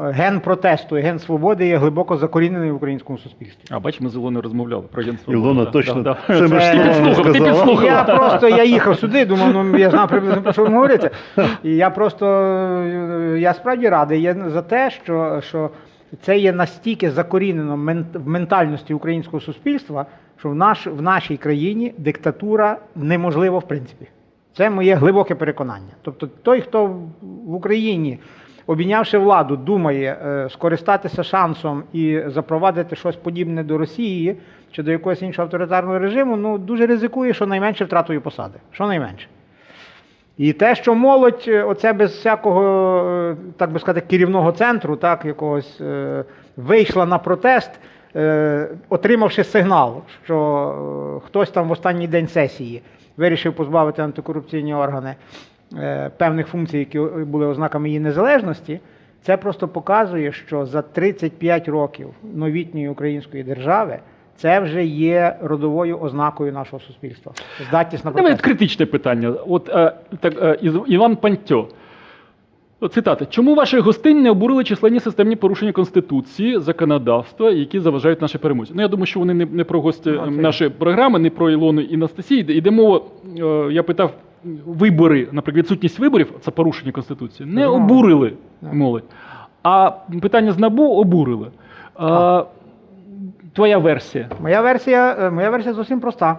ген протесту і ген свободи є глибоко закорінений в українському суспільстві. А бач, ми з Ілоною розмовляли про Єнсу. Ілона точно Да, це да. ми ж підслухав, ти підслухав. Я просто я їхав сюди, думав, ну я знав приблизно про що ви говорите. І я просто я справді радий я за те, що, що це є настільки закорінено мен- в ментальності українського суспільства, що в, наш, в нашій країні диктатура неможлива в принципі. Це моє глибоке переконання. Тобто, той, хто в Україні, обійнявши владу, думає е, скористатися шансом і запровадити щось подібне до Росії чи до якогось іншого авторитарного режиму, ну дуже ризикує, що найменше втратою посади. Що найменше. І те, що молодь, е, оце без всякого, е, так би сказати, керівного центру, так, якогось вийшла на протест, отримавши сигнал, що хтось там в останній день сесії вирішив позбавити антикорупційні органи певних функцій, які були ознаками її незалежності, це просто показує, що за 35 років новітньої української держави це вже є родовою ознакою нашого суспільства. Здатність на Давай критичне питання. От е, так, е, Іван Пантьо. Цитата. Чому ваші гостинні не обурили численні системні порушення Конституції, законодавства, які заважають нашій перемозі? Ну, я думаю, що вони не, не про гості Ну, е, нашої програми, не про Ілону і Анастасії. Йде мова, е, я питав, вибори, наприклад, відсутність виборів, це порушення Конституції, не обурили молодь. А питання з НАБУ обурили. А, твоя версія. Моя версія, е, моя версія зовсім проста.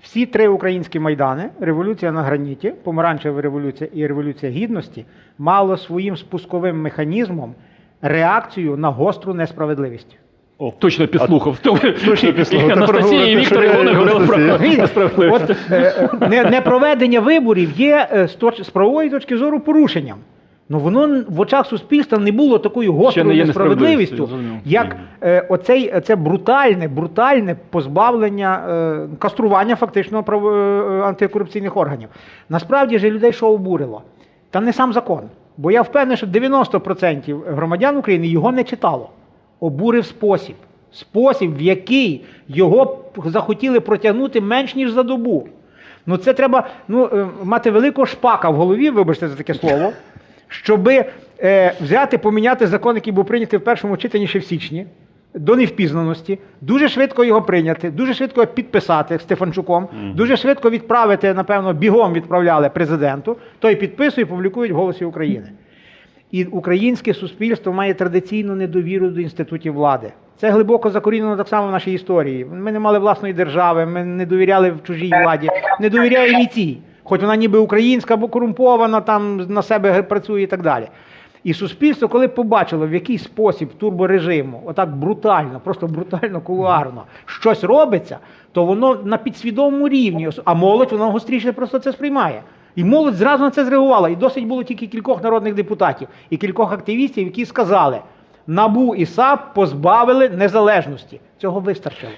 Всі три українські майдани, революція на граніті, помаранчева революція і революція гідності, мало своїм спусковим механізмом реакцію на гостру несправедливість. О, точно підслухав. Точно підслухав. Анастасія і Віктор Іванович говорили про несправедливість. От не, непроведення виборів є е, з, точ, з правової точки зору порушенням. Ну воно в очах суспільства не було такою Ще не гострою несправедливістю, як е, оцей, це брутальне, брутальне позбавлення е, кастрування фактично прав, е, антикорупційних органів. Насправді ж людей що обурило? Та не сам закон. Бо я впевнений, що 90% громадян України його не читало. Обурив спосіб. Спосіб, в який його захотіли протягнути менш ніж за добу. Ну це треба ну, е, мати великого шпака в голові, вибачте за таке слово, щоби е, взяти, поміняти закон, який був прийнятий в першому читанні ще в січні, до невпізнаності, дуже швидко його прийняти, дуже швидко підписати Стефанчуком, дуже швидко відправити, напевно, бігом відправляли президенту, той підписує і публікують в Голосі України. І українське суспільство має традиційну недовіру до інститутів влади. Це глибоко закорінено так само в нашій історії. Ми не мали власної держави, ми не довіряли в чужій владі, не довіряємо і цій. Хоч вона ніби українська або корумпована, там на себе працює і так далі. І суспільство, коли побачило, в який спосіб турборежиму, отак брутально, просто брутально кулуарно, щось робиться, то воно на підсвідомому рівні, а молодь воно гостріше просто це сприймає. І молодь зразу на це зреагувала. І досить було тільки кількох народних депутатів і кількох активістів, які сказали: НАБУ і САП позбавили незалежності. Цього вистачило.